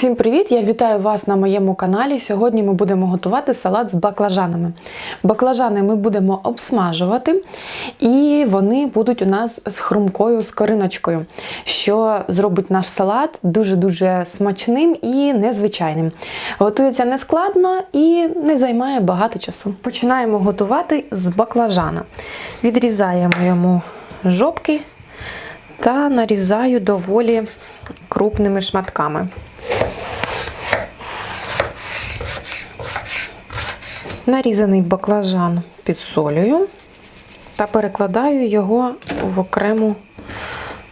Всім привіт! Я вітаю вас на моєму каналі. Сьогодні ми будемо готувати салат з баклажанами. Баклажани ми будемо обсмажувати, і вони будуть у нас з хрумкою скориночкою, що зробить наш салат дуже-дуже смачним і незвичайним. Готується нескладно і не займає багато часу. Починаємо готувати з баклажана. Відрізаємо йому жопки та нарізаю доволі крупними шматками. Нарізаний баклажан підсолюю та перекладаю його в окрему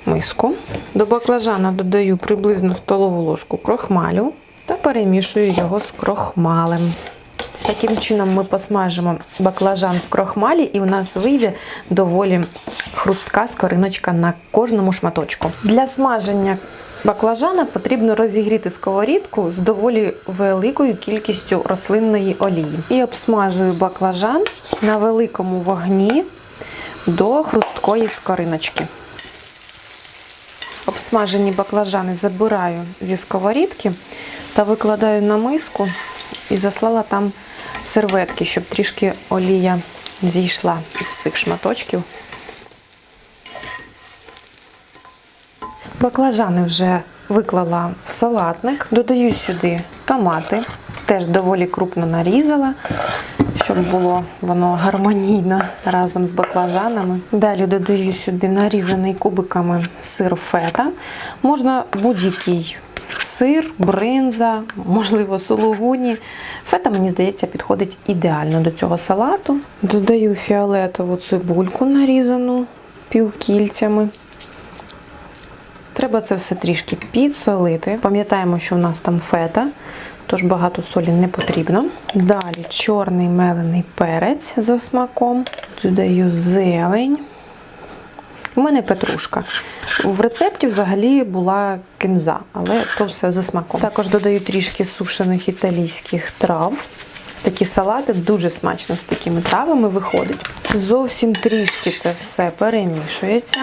миску. До баклажана додаю приблизно столову ложку крохмалю та перемішую його з крохмалем. Таким чином ми посмажимо баклажан в крохмалі, і у нас вийде доволі хрустка скориночка на кожному шматочку. Для смаження баклажана потрібно розігріти сковорідку з доволі великою кількістю рослинної олії. І обсмажую баклажан на великому вогні до хрусткої скориночки. Обсмажені баклажани забираю зі сковорідки та викладаю на миску і заслала там серветки, щоб трішки олія зійшла з цих шматочків. Баклажани вже виклала в салатник, додаю сюди томати, теж доволі крупно нарізала, щоб було воно гармонійно разом з баклажанами. Далі додаю сюди нарізаний кубиками сир фета. Можна будь-який сир, бринза, можливо, сулугуні. Фета, мені здається, підходить ідеально до цього салату. Додаю фіолетову цибульку нарізану півкільцями. Треба це все трішки підсолити. Пам'ятаємо, що в нас там фета, тож багато солі не потрібно. Далі чорний мелений перець за смаком. Додаю зелень. У мене петрушка. В рецепті взагалі була кінза, але то все за смаком. Також додаю трішки сушених італійських трав. Такі салати дуже смачно з такими травами виходить. Зовсім трішки це все перемішується.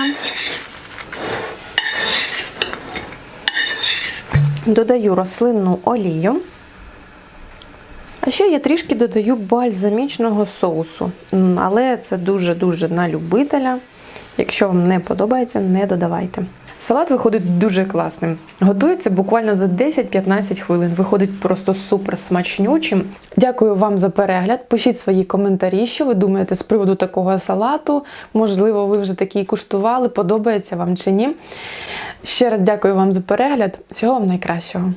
Додаю рослинну олію. А ще я трішки додаю бальзамічного соусу. Але це дуже-дуже на любителя. Якщо вам не подобається, не додавайте. Салат виходить дуже класним. Готується буквально за 10-15 хвилин. Виходить просто супер смачнючим. Дякую вам за перегляд. Пишіть свої коментарі, що ви думаєте з приводу такого салату. Можливо, ви вже такий куштували, подобається вам чи ні. Ще раз дякую вам за перегляд. Всього вам найкращого.